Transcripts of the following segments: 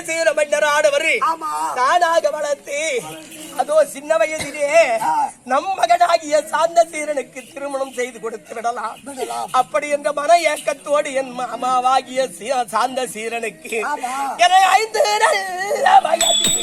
ஜெயசீல மன்னர் ஆடவர் ஆமா தானாக வளர்த்து அதோ சின்ன வயதிலே நம் மகனாகிய சாந்த சீரனுக்கு திருமணம் செய்து கொடுத்து விடலாம். அப்படி என்ற மன ஏக்கத்தோடு என் மாமாவாகிய சாந்த சீரனுக்கு. என ஐந்து நல்ல வயதில்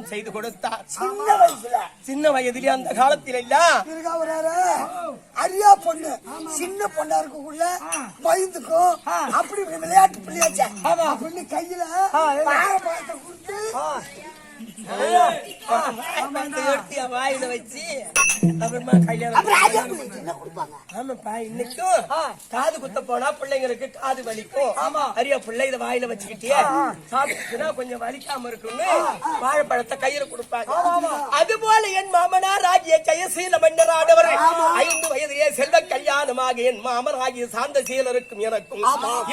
திருமணம் செய்து கொடுத்தார். சின்ன வயசுல சின்ன வயதிலே அந்த காலத்தில் எல்லாம் அரியா பொண்ணு சின்ன பொண்ணா இருக்கக்குள்ள பயந்துக்கும். அப்படி விளையாட்டு பிள்ளையாச்சே. அப்படின்னு கையில கொடுத்து வாயில வச்சு அப்புறமா கல்யாணம் ஆமாப்பா இன்னைக்கும் காது குத்த போனா பிள்ளைங்களுக்கு காது வலிக்கும் ஆமா அரியா பிள்ளை இதை வாயில வச்சுக்கிட்டே சாப்பிட்டுனா கொஞ்சம் வலிக்காம இருக்கும்னு வாழைப்பழத்தை கையில கொடுப்பாங்க அது போல என் மாமனார் ஆகிய ஜெயசீல மன்னர் ஆடவர் ஐந்து வயதிலே செல்வ கல்யாணமாக என் மாமன் ஆகிய சாந்த சீலருக்கும் எனக்கும்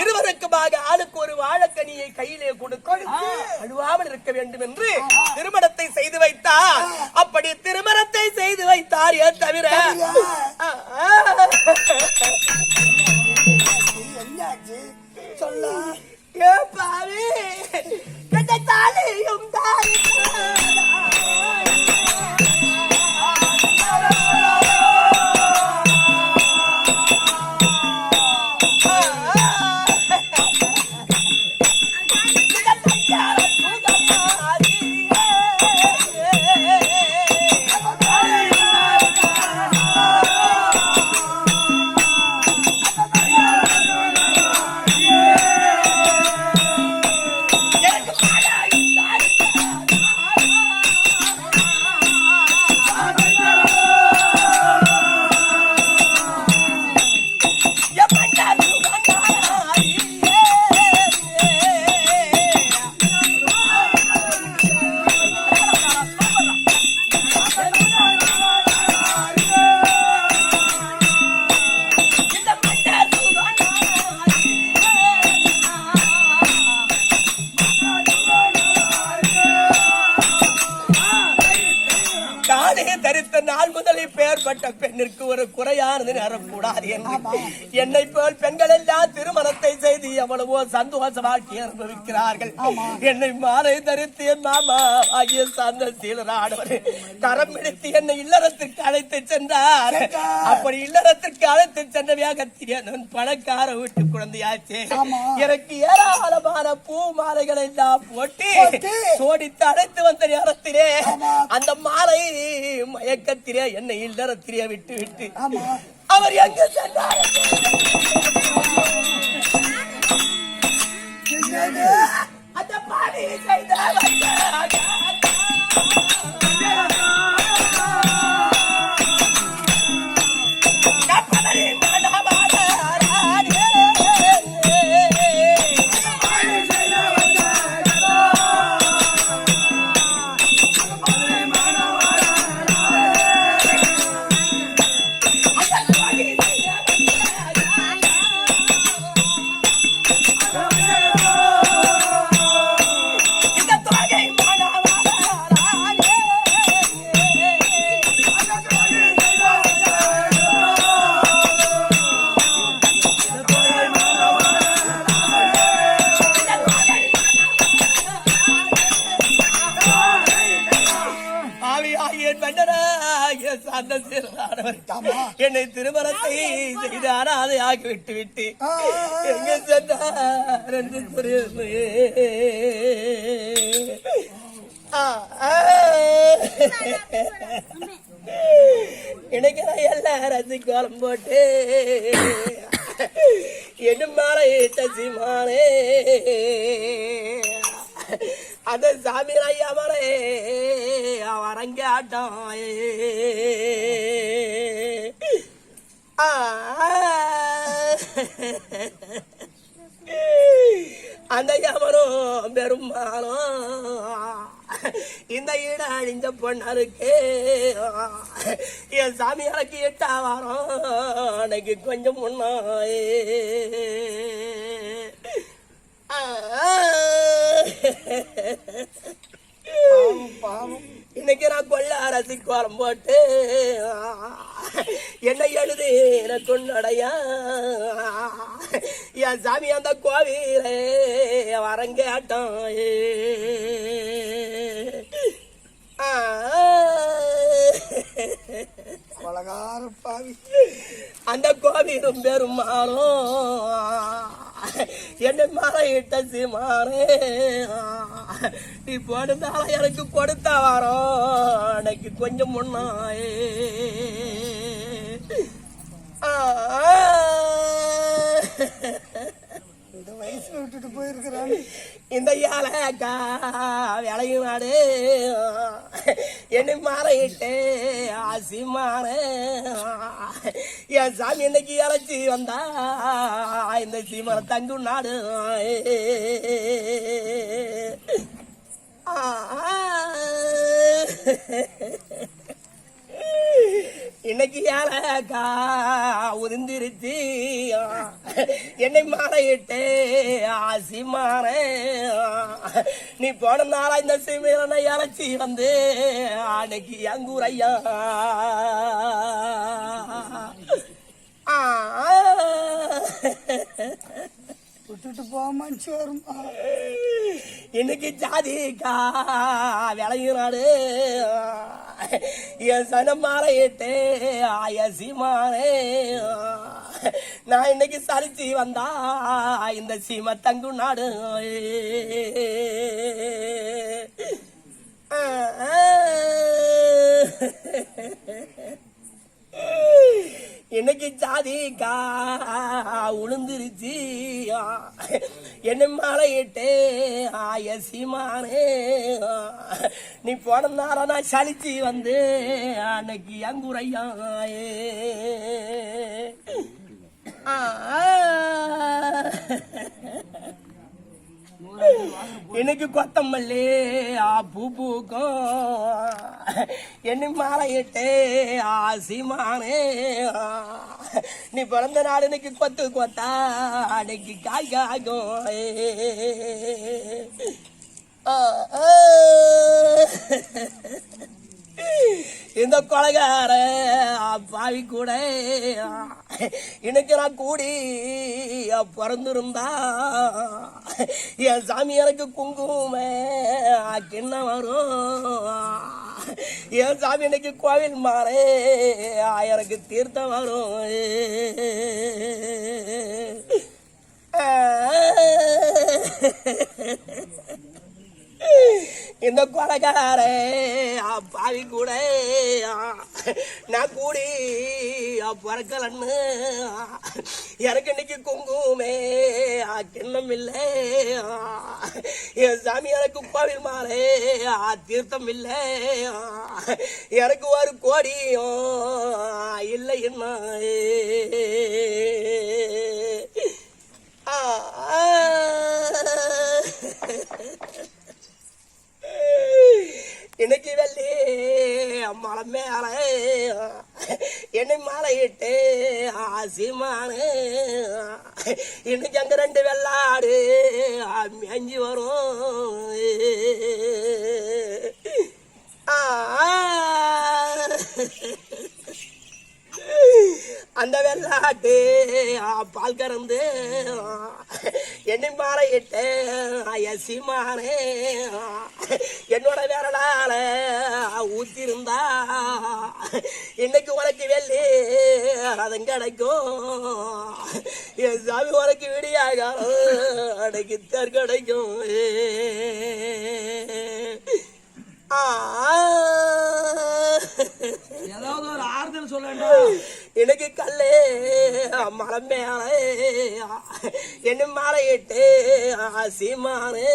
இருவருக்குமாக ஆளுக்கு ஒரு வாழைக்கனியை கையிலே கொடுத்து அழுவாமல் இருக்க வேண்டும் என்று திருமணத்தை செய்து வைத்தார். அப்படி திருமணத்தை செய்து வைத்தார் ஏன் தவிர? சொல்ல தாலியும் தரித்த நாள் முதல் இப்பேற்பட்ட பெண்ணிற்கு ஒரு குறையானது நேரக்கூடாது என்னை போல் பெண்கள் எல்லாம் திருமணத்தை செய்து எவ்வளவோ சந்தோஷ வாழ்க்கை அனுபவிக்கிறார்கள் என்னை மாலை தரித்து என் மாமா ஆகிய சந்த சீலராடவர் கரம் பிடித்து என்னை இல்லறத்திற்கு அழைத்து சென்றார். அப்படி இல்லறத்திற்கு அழைத்து சென்ற வேகத்தில் நான் பணக்கார வீட்டு குழந்தையாச்சு. எனக்கு ஏராளமான பூ மாலைகளை எல்லாம் போட்டு போட்டு. சோடித்து அழைத்து வந்த நேரத்திலே அந்த மாலை மயக்கத்திலே என்னை இல்லறத்திலே விட்டு விட்டு. அவர் எங்க சென்றார்? அந்த பாடி செய்த இணைக்கிற நான் எல்லா ரசி கோலம் போட்டு. என்ன மேல ஈட்ட சீமானே. அந்த சாமி ஐயாமலே வரங்க ஆட்டம் அந்த பெரும்பாலும் இந்த ஈட அழிஞ்ச பொண்ணருக்கு என் சாமியாருக்கு எட்டா வாரம். அன்னைக்கு கொஞ்சம் முன்னாயே. இன்னைக்கு நான் கொள்ள அரசி கோலம் போட்டு என்ன எழுது எனக்கு கொண்டடையா என் சாமி அந்த கோவிலே வரங்கேட்டம் பலகார பாவி அந்த கோவிலும் மாறும் என்ன மறையிட்ட சீமானே. நீ போடுந்தால எனக்கு கொடுத்த வாரம். அன்னைக்கு கொஞ்சம் முன்னாயே. ஆ. விட்டுட்டு போயிருக்கிறான். இந்த ஏலக்கா விளையும் மாடு. என்ன மாறையிட்டு ஆசிமானே என் சாமி இன்னைக்கு இழைச்சி வந்தா இந்த சீமர தங்கும் நாடு இன்னைக்கு ஏலக்கா உதிர்ந்திருச்சு. என்னை மாலையிட்டு மாற. நீ போன நாளா இந்த சீமையில இறச்சி வந்து அன்னைக்கு அங்கூரையா விட்டுட்டு போக மனுச்சு வருமா. இன்னைக்கு ஜாதிக்கா விளையிறாடு என் சனம் மாலையிட்டு ஆய சீமானே. நான் இன்னைக்கு சரிச்சு வந்தா இந்த சீம தங்கு நாடு எனக்கு ஜாதிக்கா உளுந்துருச்சு. என்ன மாலையிட்டு ஆய சீமானே. நீ போன நான் சலிச்சு வந்து அன்னைக்கு அங்குரையா எனக்கு கொத்தமல்லி ஆ பூ பூக்கும் என்ன மாலையிட்டே ஆசிமானே நீ பிறந்த நாள் இன்னைக்கு கொத்து கொத்தா அன்னைக்கு காய் காகும் ஆ, ஆ. இந்த கொலைகார பாவி கூட. இன்னைக்கு நான் கூடி பிறந்திருந்தா என் சாமி எனக்கு குங்கும கிண்ண வரும். என் சாமி இன்னைக்கு கோவில் மாறே எனக்கு தீர்த்தம் வரும். இந்த கொலைக்காரே பாவி கூட. நான் கூடி பிறக்கலன்னு எனக்கு இன்னைக்கு குங்குமே கிண்ணம் இல்லை. என் சாமி எனக்கு கோவில் மாலே தீர்த்தம் இல்லை. எனக்கு ஒரு கோடியும் இல்லை என்ன இன்னைக்கு வெள்ளி மலை மேல என்னை மலையிட்டு ஆசிமானு. இன்னைக்கு அங்க ரெண்டு வெள்ளாடு அஞ்சு வரும். ஆ. அந்த வெள்ளாட்டு பால் கறந்து என்னை மாறையிட்டு எசி மாறே என்னோட விரலால ஊத்திருந்தா இன்னைக்கு உனக்கு வெள்ளி ரதம் கிடைக்கும். என் சாமி உனக்கு விடியாக அடைக்கு தர் கிடைக்கும். ஏதாவது ஒரு ஆறுதல் சொல்ல எனக்கு கல்லே மலை மேலே என்ன மாலையிட்டு சீமானு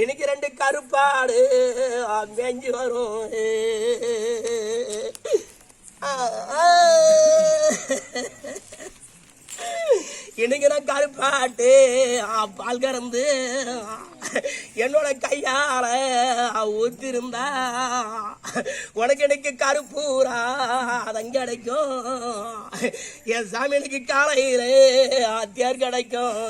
இன்னைக்கு ரெண்டு கருப்பாடு மேஞ்சு வரும். இன்னைக்கு நான் கருப்பாட்டு பால் கறந்து என்னோட கையால ஊத்திருந்தா உனக்கு எனக்கு கருப்பூரா அதங்க கிடைக்கும். என் சாமி எனக்கு காலையில அத்தியார் கிடைக்கும்.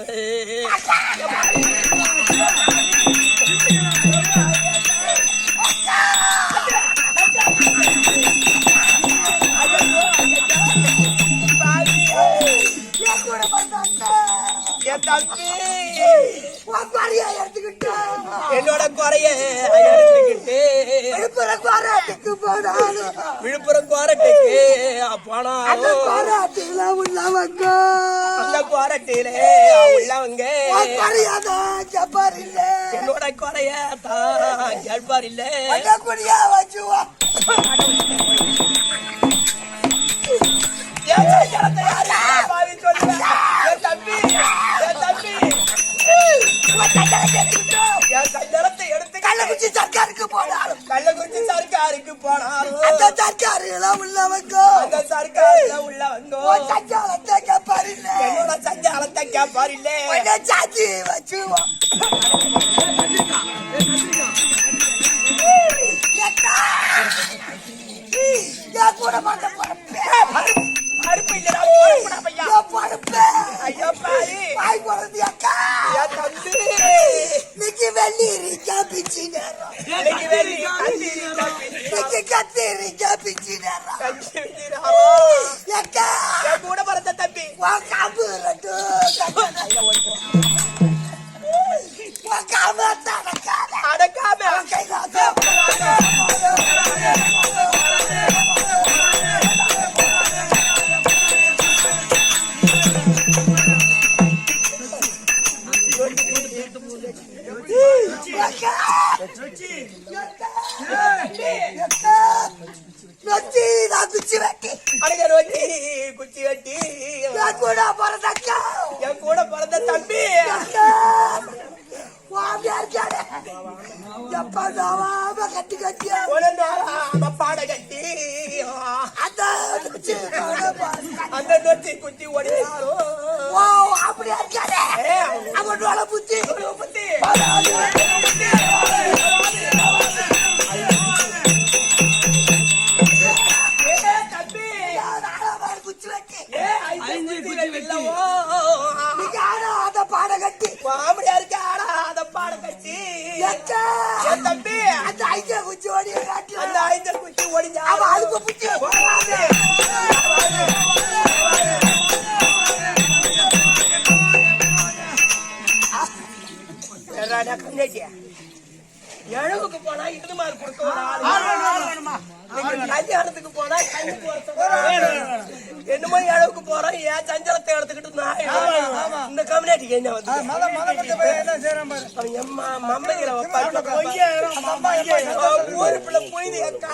என் தம்பி. குறைய எடுத்துக்கிட்டு என்னோட குறைய எடுத்துக்கிட்டு விழுப்புரம் பாராட்டுக்கு போனாலும் விழுப்புரம் கோரட்டுக்கு போனாலும் பாராட்டுல உள்ளவங்க அந்த கோரட்டிலே உள்ளவங்க குறையாதான் ஜப்பார் இல்ல என்னோட குறைய தான் கேட்பார் இல்ல குடியா வச்சுவா தம்பி என் தம்பி என் சர்க்காருக்கு போனாலும் கள்ளக்குறிச்சி சர்க்காருக்கு போனாலும் அந்த சர்க்காருல உள்ளவங்க அந்த சர்க்காருல உள்ளவங்க உன் சஞ்சாலத்தை ஜப்பார் என்னோட சஞ்சாலத்தை கூட மாட்ட பொறுப்பேன் அறுப்பு இல்லடா போறப்படா பையா. பொறுப்பேன் ஐயா பாரு வாய் போறது அக்கா. என் தம்பி. இன்னைக்கு வெள்ளி இருக்கா பிச்சு நேரம். வெள்ளி கத்தி இருக்கா பிச்சு நேரம். கத்திரி அக்கா. என் கூட பிறந்த தம்பி. காம்பு ரெண்டு காம்பு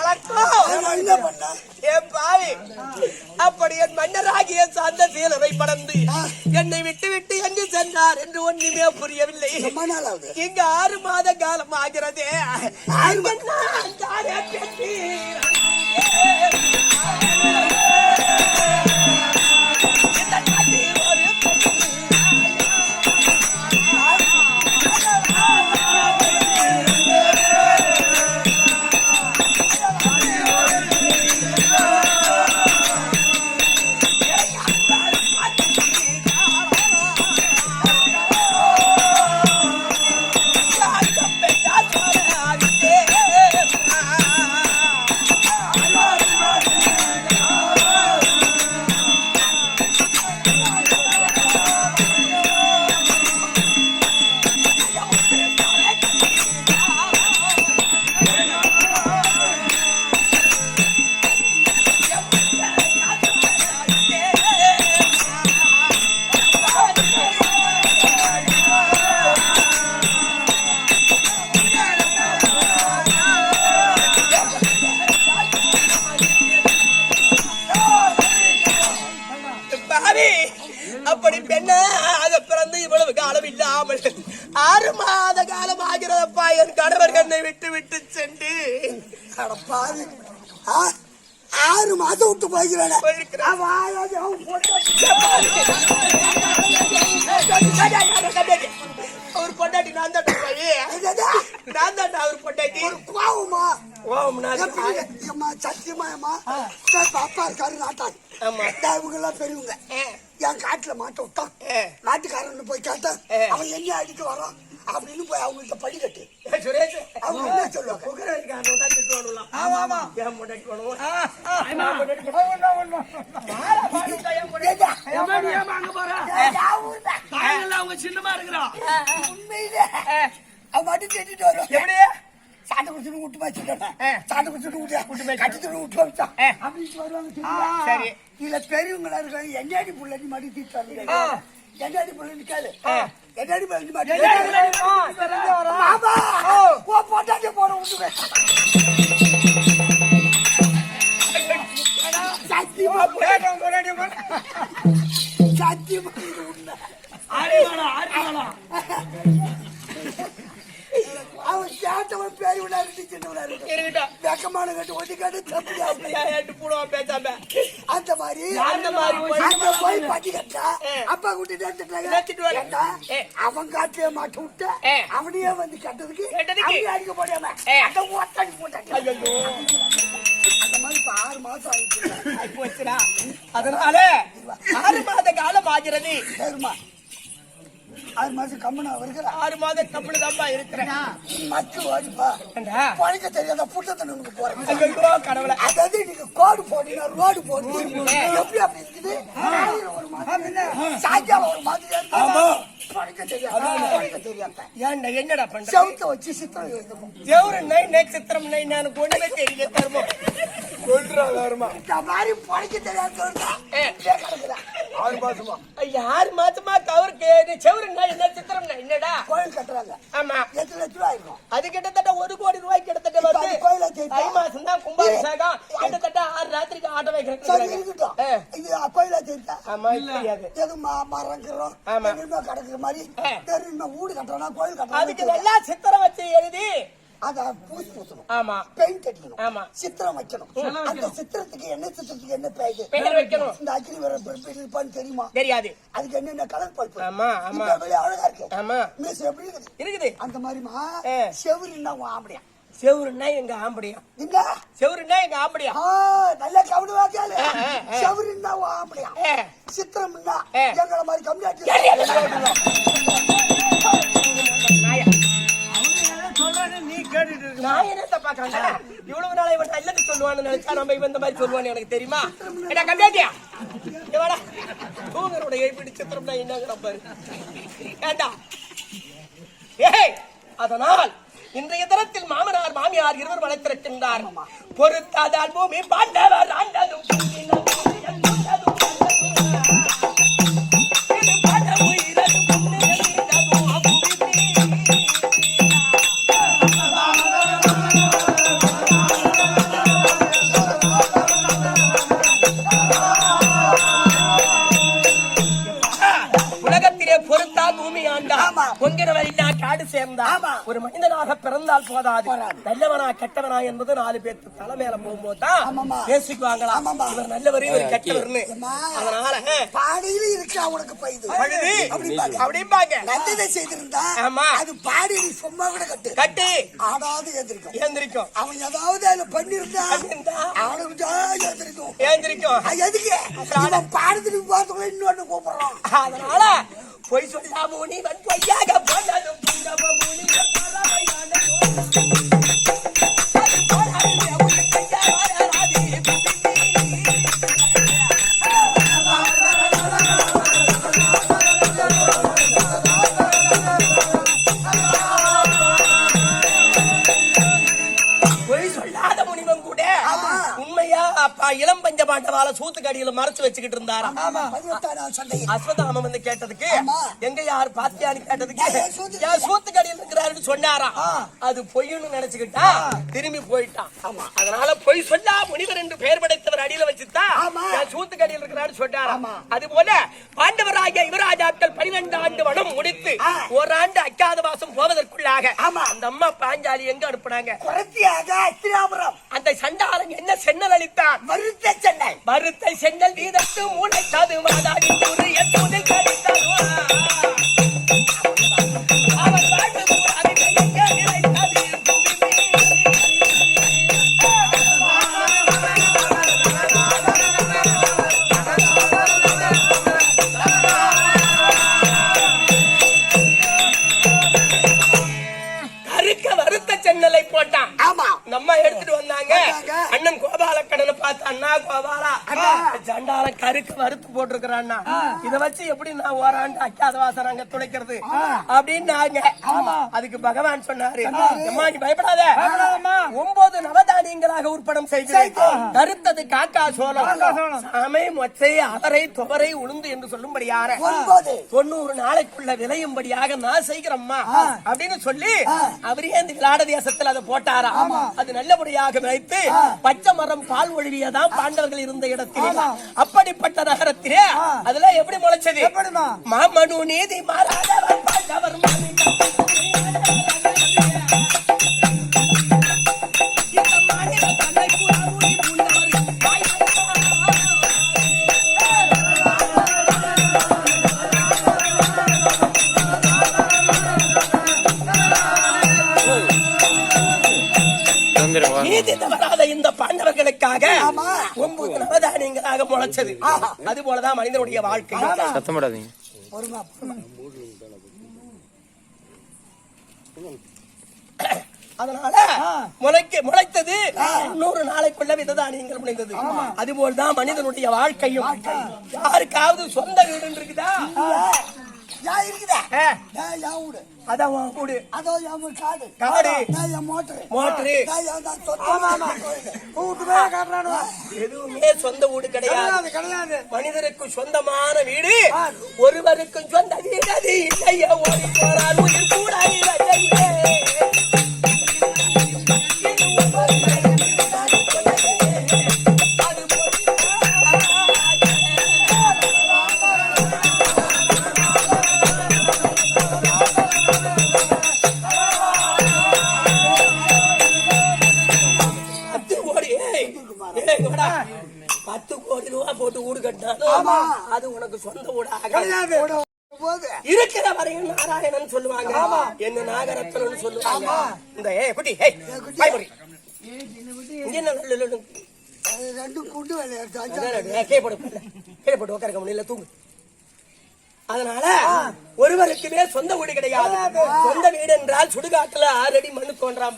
என்ன பண்ண என் பாவி அப்படி என் மன்னராகிய சார்ந்த சீலரை படந்து என்னை விட்டு விட்டு எங்கு சென்றார் என்று ஒண்ணுமே புரியவில்லை. இங்க ஆறு மாத காலம் ஆகிறதே. அங்க நான் ஏம்மா, சத்தியமா? இந்த அப்பா இருக்காரு நாட்டார். ஆமா. இவங்க எல்லாம் பெரியவங்க. என் காட்டுல மாட்ட விட்டான். நாட்டுக்காரன் போய் கேட்டான். அவன் என்ன அடிக்க வரான்? அப்படின்னு போய் அவங்கள்ட்ட அவங்க என்ன சொல்லுவாங்க? அவங்க சின்னமா இருக்கிறா. உண்மையிலே. அவன் மட்டும் திட்டிட்டு வருவான். எப்படி சாட்டை குடிச்சுட்டு விட்டு வச்சுட்டான். சாட்டை குடிச்சுட்டு விட்டு வச்சு. கட்டிட்டு விட்டு வச்சான் ஆ. அப்படின்னு வருவாங்க? சரி. இதுல பெரியவங்களா இருக்காங்க என்னாடி புள்ளடி மடி தீட்டாங்க என்னாடி புள்ளடி கேளு என்னாடி புள்ளடி மடி போட்டாட்டி போற விட்டுவேன் சத்தியமா. சத்தியமா இது உண்மை ஆடி வாடா ஆடி வாடா அவன் கேட்டவன் பெரியவனா இருந்து சின்னவனா இருக்கு. வெக்கமான கட்டு ஒட்டி கட்டு போடுவான் பேசாம? அந்த மாதிரி அந்த மாதிரி போய் பட்டி கட்டா. அப்பா கூட்டி ஆ. அவன் காட்டிலே மாட்ட விட்ட. அவனையே வந்து கட்டதுக்கு கெட்டதுக்கு. அடிக்க போடாம. அந்த ஒத்தடி போட்டாங்க ஐயோ, அந்த மாதிரி இப்ப ஆறு மாசம் ஆயிடுச்சு. அதனால ஆறு மாத காலம் ஆகிறது சரிம்மா ஆறு மாசம் கம்மனா வருகிறா ஆறு மாத கப்பல் தான்ப்பா இருக்கிறேன். மச்சு ஓடிப்பா ஏண்டா? பழைக்க தெரியாத புட்டத்தை உனக்கு போறேன் கடவுளே. அதாவது நீங்க கோடு போட்டீங்க ரோடு போட்டு எப்படி அப்படி இருக்குது? ஒரு மாதிரி சாயங்காலம் ஒரு மாதிரி இருக்கு. பழைக்க தெரியாத. பழைக்க தெரியாத? ஏன்டா என்னடா பண்ற செவுத்த வச்சு சித்திரம் எழுதுவோம் தேவரு நை நை சித்திரம் நை நான் ஒண்ணுமே தெரியல தருமம். இந்த மாதிரி பழைக்க தெரியாத ஆறு மாசமா? ஐயா, ஆறு மாசமா கவருக்கு செவரு நை என்ன சித்திரம் என்னடா? கோயில் கட்டுறாங்க. ஆமா. எட்டு லட்ச ரூபா இருக்கும் அது கிட்டத்தட்ட ஒரு கோடி ரூபாய் கிட்டத்தட்ட வருது. கோயில? ஐ மாசம் தான் கும்பாபிஷேகம். கிட்டத்தட்ட ஆறு ராத்திரிக்கு ஆட்ட வைக்கிறேன் இருக்கட்டும். இது கோயில ஆமா தெரியாது. எது ம- மரங்கிறோம் ஆமா. கிடக்குற மாதிரி வீடு கட்டுறோம்னா கோயில் அதுக்கு கட்டுறோம் நல்லா சித்திரம் வச்சு எழுதி அத பூசி பூசணும் ஆமா. பெயிண்ட் அடிக்கணும். ஆமா. சித்திரம் வைக்கணும். அந்த சித்திரத்துக்கு என்ன சித்திரத்துக்கு என்ன பெயர் பெயர் வைக்கணும். இந்த அக்கினி வர இருப்பான்னு தெரியுமா? தெரியாது. அதுக்கு என்னென்ன கலர் பழுப்பு ஆமா, அழகா இருக்கு. ஆமா. மீசை எப்படி இருக்குது? இருக்குது. அந்த மாதிரிமா ஆ. செவருன்னா உன் ஆம்படியா செவருன்னா எங்க ஆம்படியா இந்த செவருன்னா எங்க ஆம்படியா நல்ல கவனமா கேளு. ஆ, ஆ, ஆ. செவருன்னா ஆம்படியா சித்திரம்னா. எங்களை மாதிரி கம்மியாட்டி நல்லது நினைச்சா நம்ம இவன் இந்த மாதிரி சொல்லுவான்னு எனக்கு தெரியுமா? என்ன கம்மியாட்டியா? இங்க தூங்கரோட எப்படி சித்திரம்னா என்னங்கிற பாரு. ஏண்டா? ஏய் அதனால் இன்றைய தினத்தில் மாமனார் மாமியார் இருவர் வளர்த்திருக்கின்றார். பொறுத்தாதால் பூமி பாண்டவர் ஆண்டதும் சேர்ந்தா ஆமா. ஒரு மனிதனாக பிறந்தால் போதாது. நல்லவனா கெட்டவனா என்பது நாலு பேருக்கு தலை மேல போகும்போது தான். பேசிக்குவாங்களா. இவர் நல்லவர் இவர் கெட்டவர்னு. அதனால பாடியில இருக்கா உனக்கு பைது அப்படிம்பாங்க. நல்லதை செய்திருந்தா ஆமா. அது பாடியில் சும்மா கூட கட்டு கட்டி ஆடாது எதிர்க்கும் ஏந்திரிக்கும் அவன் ஏதாவது அதுல பண்ணிருந்தா? அவனுக்கு ஏந்திரிக்கும் அது எதுக்கு இவன் பாடத்துக்கு பார்த்தவங்க இன்னொன்னு கூப்பிடுறான் அதனால பொய் சொல்லாம நீ வன் பொய்யாக போனதும் புங்கம பாண்டவால சூத்துக்கடியில மறைச்சு வச்சுக்கிட்டு சண்டையில் அஸ்வதாமம் வந்து கேட்டதுக்கு. எங்க யார் பாத்தியான்னு கேட்டதுக்கு ஏன் சூத்து- என் சூத்துக்கடியில் இருக்கிறாருன்னு சொன்னாராம் அது பொய்ன்னு நினைச்சுக்கிட்டா திரும்பி போயிட்டான். ஆமா. அதனால பொய் சொல்லா முனிவர் என்று பெயர் படைத்தவர் அடியில வச்சுதான் ஆமா. என் சூத்துக்கடியில் இருக்கிறாரு சொன்னாராம் அது போல பாண்டவராகிய யுவராஜாக்கள் பனிரெண்டு ஆண்டு வனம் முடித்து ஆ. ஓராண்டு அக்காதவாசம் போவதற்குள்ளாக ஆமா. அந்த அம்மா பாஞ்சாலி எங்க அனுப்புனாங்க? அந்த சண்டாளன் என்ன சென்னல் அளித்தான்? மருத்த மறுத்தை சென்னல் வீதத்து மூளை சாது மாதாடி கூறு எப்போது கழித்தாரோ அவர் வாழ்வு கூறாது எங்க நிலைத்தது புவிமே. கருக்க வருத்த சென்னலை போட்டான் ஆமா நம்ம எடுத்துட்டு வந்தாங்க. அண்ணன் கோபால கடனை பார்த்து அண்ணா. கோபாலா. சண்டாளன் கருக்கு வறுத்து போட்டிருக்கிறான் இத வச்சு எப்படி நான் ஓராண்டு அக்காத வாசம் அங்க துடைக்கிறது? அப்படின்னாங்க. அதுக்கு பகவான் சொன்னாரு. அம்மா நீ பயப்படாத. ஒன்பது நவதானியங்களாக உற்படம் செய்கிறேன் கருத்தது காக்கா சோளம். சாமை மொச்சை அவரை துவரை உளுந்து என்று சொல்லும்படியான ஒன்பது. தொண்ணூறு நாளைக்குள்ள விளையும்படியாக நான் செய்கிறேம்மா. அப்படின்னு சொல்லி அவரே இந்த விளாட தேசத்துல அதை போட்டாரா? அது நல்லபடியாக விளைத்து பச்சை மரம் பால் ஒழுவியதான் பாண்டவர்கள் இருந்த இடத்திலே. அப்படிப்பட்ட நகரத்திலே அதுல எப்படி முளைச்சது? மாமனு நீதி மாறாதவர் பாண்டவர். இந்த நவதானியங்களாக முளைச்சது. அது போலதான் மனிதனுடைய வாழ்க்கை. சத்தம் போடாதீங்க பொறுமா பொறுமா. அதனால முளைக்க முளைத்தது நூறு நாளைக்குள்ள விததானியங்கள் முடிந்தது அதுபோல்தான் மனிதனுடைய வாழ்க்கையும். யாருக்காவது சொந்த வீடு இருக்குதா? யா இருக்குதா? ஆ, யா வீடு. அதான் உன் கூடு. அதோ ஒரு காடு. காடு. யா யா மோட்டர் மோட்டரு. யா யா தான் சொத்து கூட்டு போய் காட்டுறானு எதுவுமே சொந்த வீடு கிடையாது. கிடையாது மனிதருக்கு சொந்தமான வீடு. ஒருவருக்கும் சொந்த வீடு அது இல்லையே. ஓடி போறார் உயிர் கூட இல்லையே. சொல்லுவாங்க. என்ன நாகரத்னன் சொல்லுவாங்க. இந்த ஏ குட்டி ஏய் இங்க என்ன ரெண்டும் போடு போட்டு உட்காருக்க முடியல தூங்கு. அதனால ஒருவருக்குமே சொந்த வீடு கிடையாது. சொந்த வீடு என்றால் சுடுகாட்டுல ஆறடி மண்ணு தோன்றாம்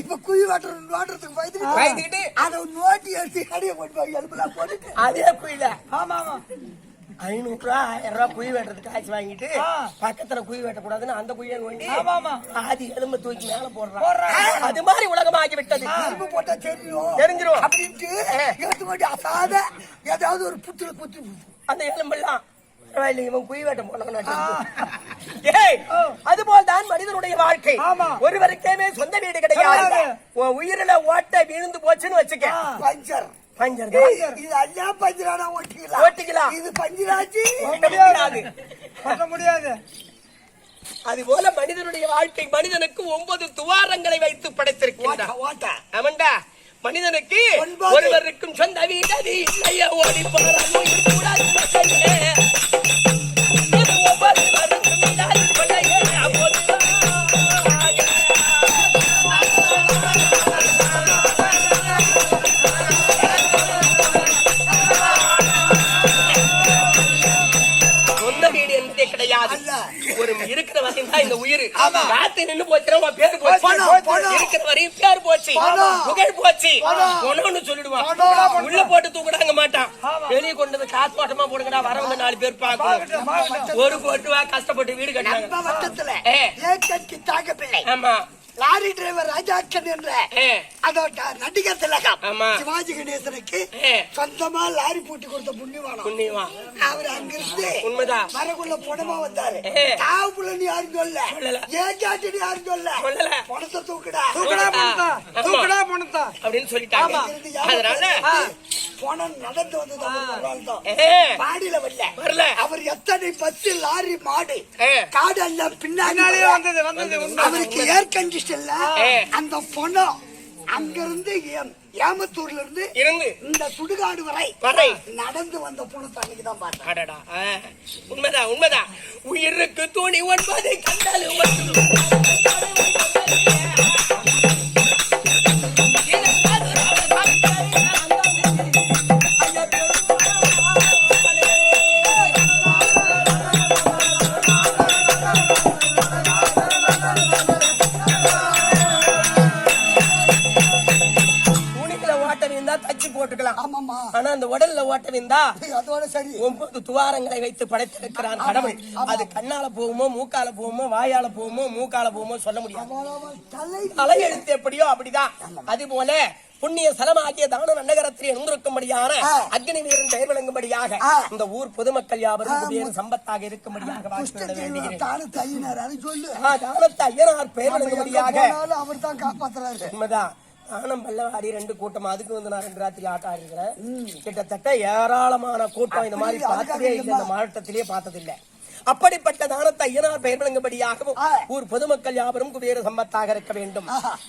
இப்ப குழி பயந்துக்கிட்டு அதை நோட்டி எடுத்து அடிய போட்டு அதே குயில ஆமா ஆமா. ஐநூறு ரூபா ஆயிரம் ரூபாய் குழி வெட்டுறதுக்கு காசு வாங்கிட்டு பக்கத்துல குழி வெட்டக்கூடாதுன்னு அந்த குழியை வேண்டி ஆதி எலும்பு தூக்கி மேல போடுறான். அது மாதிரி உலகமாகி விட்டது. எலும்பு போட்டா தெரியும். தெரிஞ்சிரும். அப்படின்ட்டு எடுத்து அசாத ஏதாவது ஒரு புத்துல குத்தி. அந்த எலும்பெல்லாம் பரவாயில்லை, இவன் குழி வேட்ட போனவன் ஏய் அதுபோல் தான் மனிதனுடைய வாழ்க்கை. ஒருவருக்கேமே சொந்த வீடு கிடையாது. உயிரில ஓட்ட விழுந்து போச்சுன்னு வச்சுக்க. பஞ்சர். பஞ்சர் இது அல்லா பஞ்சரானா ஓட்டிக்கலாம். ஓட்டிக்கலாம். இது பஞ்சராச்சு முடியாது. பண்ண முடியாது. அது போல மனிதனுடைய வாழ்க்கை மனிதனுக்கு ஒன்பது துவாரங்களை வைத்து படைத்திருக்கின்றான் ஓட்ட ஆமாண்டா. மனிதனுக்கு. ஒருவருக்கும் சொந்த வீடு அது இல்லையே. ஓடி போறான் தான் இந்த உயிர். நின்னு போச்சுன்னா உன் பேரு போச்சு. இருக்கிற வரையும் பேர் போச்சு. புகழ் போச்சு. சொல்லிடுவான். உள்ள போட்டு தூக்கிடாங்க மாட்டான். வெளியே கொண்டு வந்து காசு போட்டமா போடுங்கடா. வரவங்க நாலு பேர் பார்க்கணும். ஒரு போட்டு வா கஷ்டப்பட்டு வீடு கட்டினாங்க ஆமா. லாரி டிரைவர் ராஜாக்கன் என்ற அதோட நடிகர் திலகம். சிவாஜி கணேசனுக்கு. சொந்தமா லாரி போட்டு கொடுத்த புண்ணியவானம் புண்ணியவா அவர் அங்கிருந்து உண்மைதான். வரக்குள்ள புடமா வந்தாரு. தாவு புள்ளன்னு யாரும் சொல்ல சொல்லல. ஏன் ஜாட்டின்னு யாரும் சொல்ல சொல்லல. பணத்தை தூக்குடா தூக்குடா பணத்தை. தூக்குடா பணத்தை அப்படின்னு சொல்லிட்டாங்க அதனால பணம் நடந்து வந்தது அவர் ஒரு நாள் தான். ஏ, பாடியில வரல வரல. அவர் எத்தனை பத்து லாரி மாடு ஏ. காடு எல்லாம் பின்னாடி. வந்தது வந்தது. அவருக்கு ஏர் கண்டிஷன்ல ஏ. அந்த பணம் அங்கிருந்து ஏம்- ஏமத்தூர்ல இருந்து. இருந்து இந்த சுடுகாடு வரை வரை. நடந்து வந்த பணத்தை அன்னைக்கு தான் பார்த்தேன். உண்மைதான் உண்மைதான். உயிருக்கு துணி ஒன்பது கண்டால் ஆனா அந்த உடல்ல இருந்தா அதோட சரி. ஒன்பது துவாரங்களை வைத்து படைத்திருக்கிறான் கடவுள். அது கண்ணால போகுமோ மூக்கால போகுமோ வாயால போகுமோ மூக்கால போகுமோ சொல்ல முடியாது. தலை எப்படியோ அப்படிதான். அது போல புண்ணிய ஸ்தலமாகிய தான நன்னகரத்தில் இருந்திருக்கும்படியான ஆ. அக்னி வீரன் பெயர் விளங்கும்படியாக. இந்த ஊர் பொதுமக்கள் யாவரும் குபேர சம்பத்தாக இருக்கும்படியாக தானத்து ஐயனார் பெயர் விளங்கும்படியாக அவர் தான் காப்பாத்துறாரு. உண்மைதான். நானும் பல்லவாடி ரெண்டு கூட்டம் அதுக்கு வந்து நான் ரெண்டு ராத்திரி ஆட்டம் ஆடுகிறேன் கிட்டத்தட்ட ஏராளமான கூட்டம் இந்த மாதிரி பார்த்ததே இல்லை இந்த அதுக்காக மாவட்டத்திலே பார்த்ததில்லை அப்படிப்பட்ட தானத்தை ஐயனார் பெயர் விளங்கும்படியாகவும். ஊர் பொதுமக்கள் யாவரும் குபேர சம்பத்தாக இருக்க வேண்டும்.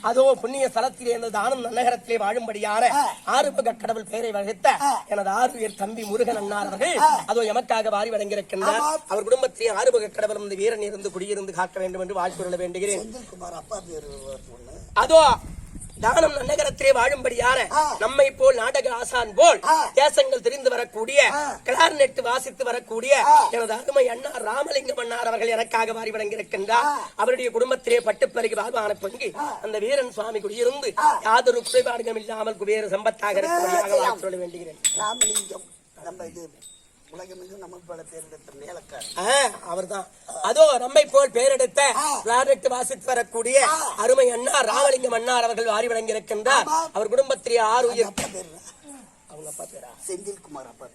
அதோ புண்ணிய ஸ்தலத்திலே இந்த தானம் நன்னகரத்திலே வாழும்படியான. ஆறுபக கடவுள் பெயரை வகித்த. எனது ஆறுயர் தம்பி முருகன் அண்ணார் அவர்கள். அதோ எமக்காக வாரி வழங்கியிருக்கின்றார். அவர் குடும்பத்திலே ஆறுபக கடவுள் இந்த வீரன் இருந்து குடியிருந்து காக்க வேண்டும் என்று வேண்டுகிறேன் அப்பா பேரு ஒண்ணு அதோ தானம் நன்னகரத்திலே வாழும்படியான. நம்மை போல் நாடக ஆசான் போல். தேசங்கள் தெரிந்து வரக்கூடிய. கிளார்நெட் வாசித்து வரக்கூடிய. எனது அருமை அண்ணா ராமலிங்கம் அண்ணார் அவர்கள் எனக்காக வாரி வழங்கியிருக்கின்றார். அவருடைய குடும்பத்திலே பட்டுப்பருகி வாழ்வான பங்கு அந்த வீரன் சுவாமி குடியிருந்து. யாதொரு குறைபாடுகளும் இல்லாமல் குபேர சம்பத்தாக. வாழ்த்து சொல்ல வேண்டுகிறேன் ராமலிங்கம் நம்ம இது உலகமெங்கும் நம்ம பல பேர் எடுத்த மேலக்கார் ஆ, அவர்தான். அதோ நம்மை போல் பேரெடுத்த. கிளார்நெட் வாசித்து வரக்கூடிய. அருமை அண்ணா ராமலிங்கம் அண்ணார் அவர்கள் வாரி வழங்கியிருக்கின்றார். அவர் குடும்பத்திலே ஆறு உயிர். அவங்க அப்பா பேரா? செந்தில்குமார் அப்பா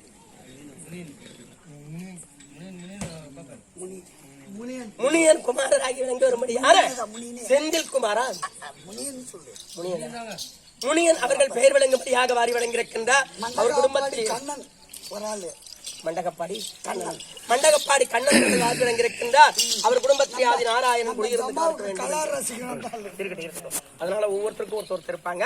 முனியன் குமாரராகி விளங்கி வரும்படியான முனியனே. செந்தில் குமாரா முனியன் சொல்லு. முனியன்? முனியன் அவர்கள் பெயர் விளங்கும்படியாக வாரி வழங்கியிருக்கின்றார். அவர் குடும்பத்தில் ஒரு ஆளு. மண்டகப்பாடி கண்ணன். மண்டகப்பாடி கண்ணன் வாரி வழங்கியிருக்கின்றார் அவர் குடும்பத்தில் ஆதி நாராயணன் குடியிருந்து அதனால ஒவ்வொருத்தருக்கும் ஒருத்தர் இருப்பாங்க.